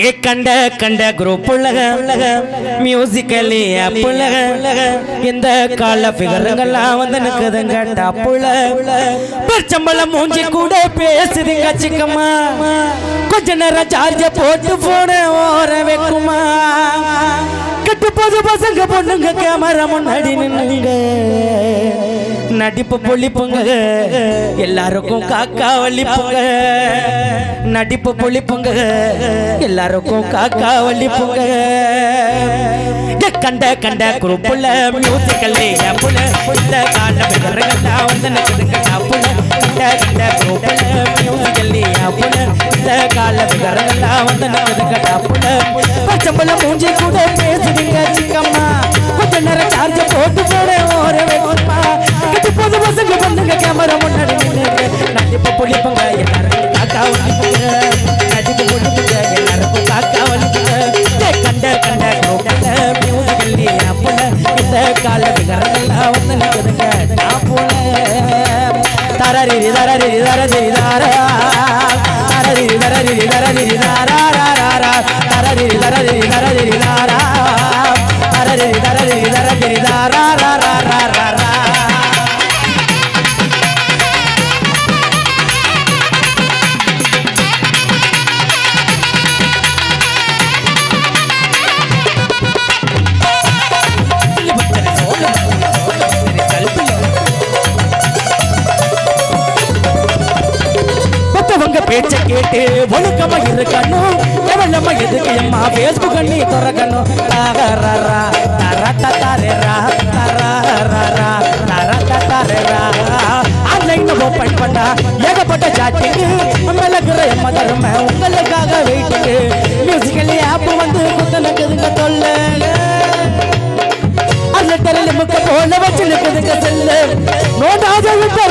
ஏ கண்ட கண்ட குரூப் உள்ளக மியூசிக்கலி அப்புள்ளக இந்த கால ஃபிகருங்கெல்லாம் வந்து நிற்குதுங்க டப்புள்ள பெருச்சம்பளம் மூஞ்சி கூட பேசுதுங்க சிக்கம்மா. கொஞ்ச நேரம் சார்ஜ போட்டு போன ஓர வைக்குமா. கட்டு போது பசங்க பொண்ணுங்க கேமரா முன்னாடி நின்னுங்க. நடிப்பு பொழிப்புங்க. எல்லாருக்கும் காக்கா வலிப்புங்க. நடிப்பு பொழிப்புங்க. எல்லாருக்கும் காக்கா வலிப்புங்க. கண்ட கண்ட குரூப்புல மியூசிக்கல் புல புள்ள காண்ட பிறகுல வந்து நக்குதுங்க. புல கண்ட கண்ட குரூப்புல மியூசிக்கல் புல இந்த கால பிறகுல வந்து நக்குதுங்க. புல பச்சம்பள மூஞ்சி கூட பேசுவீங்க சிக்கம்மா கொஞ்ச நேரம் சார்ஜ் போட்டு போட ஒரு தரரி தரரி தரரி தாரா தரரி தரரி தரரி தாரா பேச்ச கேட்டு ஒழுக்கமா இருக்கணும். எவளமா எதுக்கு அம்மா பேஸ்புக் நீ திறக்கணும். தரரா தரதரரா தரரா தரதரரா ஆன்லைன் ஓபன் பண்ணா ஏகப்பட்ட சாட்டிங் மிளகுற எம்ம தரும உங்களுக்காக வெயிட்டிங் மியூசிக்கல் ஆப் வந்து குத்தனக்குதுங்க தொல்லை. அந்த தரல முக்க போல வச்சு செல்லு. நோடாத இன்டர்நெட்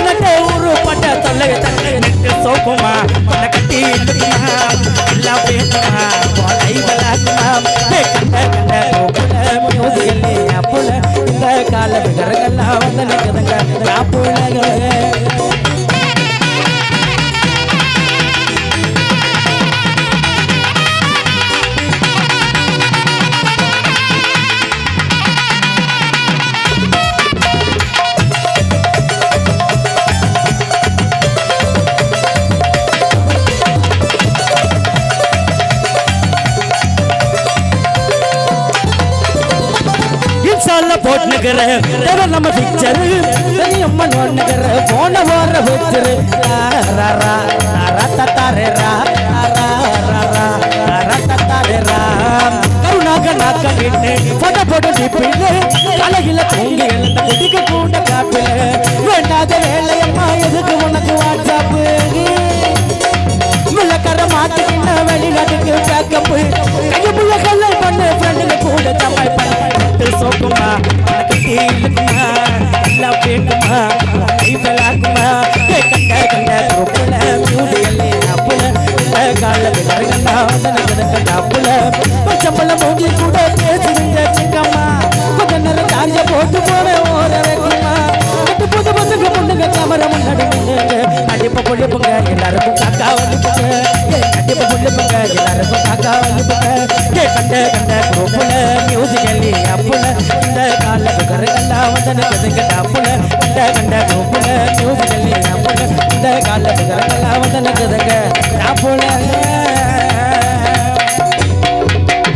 இன்சால்ல போட்டுக்கிற. தேவை நம்ம பிக்சர் அம்மன் ஒண்ணுக்கிற? போன போற வச்சிரு போட்ட போட்டு நிப்பிட்டு அழகில தூங்கி எழுந்த குடிக்க கூட காப்பில. வேண்டாத வேலையம்மா எதுக்கு உனக்கு வாட்ஸ்அப்பு? வெளிநாட்டுக்கு பேக்கப்பு மூஞ்சி கூட பேசுறீங்க சிங்கம்மா. கொஞ்ச நேரம் சார்ஜ போட்டு போன ஓர வைக்குமா கட்டு போது பசங்க பொண்ணுங்க கேமரா முன்னாடி நின்னுங்க கண்டிப்பா பொழிப்புங்க எல்லாருக்கும் காக்கா வலிப்புங்க. கண்டிப்பா பொழிப்புங்க எல்லாருக்கும் காக்கா வலிப்புங்க. ஏ கண்ட கண்ட குரூப்புல மியூசிக்கல்லி அப்புல. இந்த கால விகரங்கள்லாம் வந்து நிற்குதுங்க அப்புல கண்ட கண்ட குரூப்புல அப்புல. இந்த கால அப்புல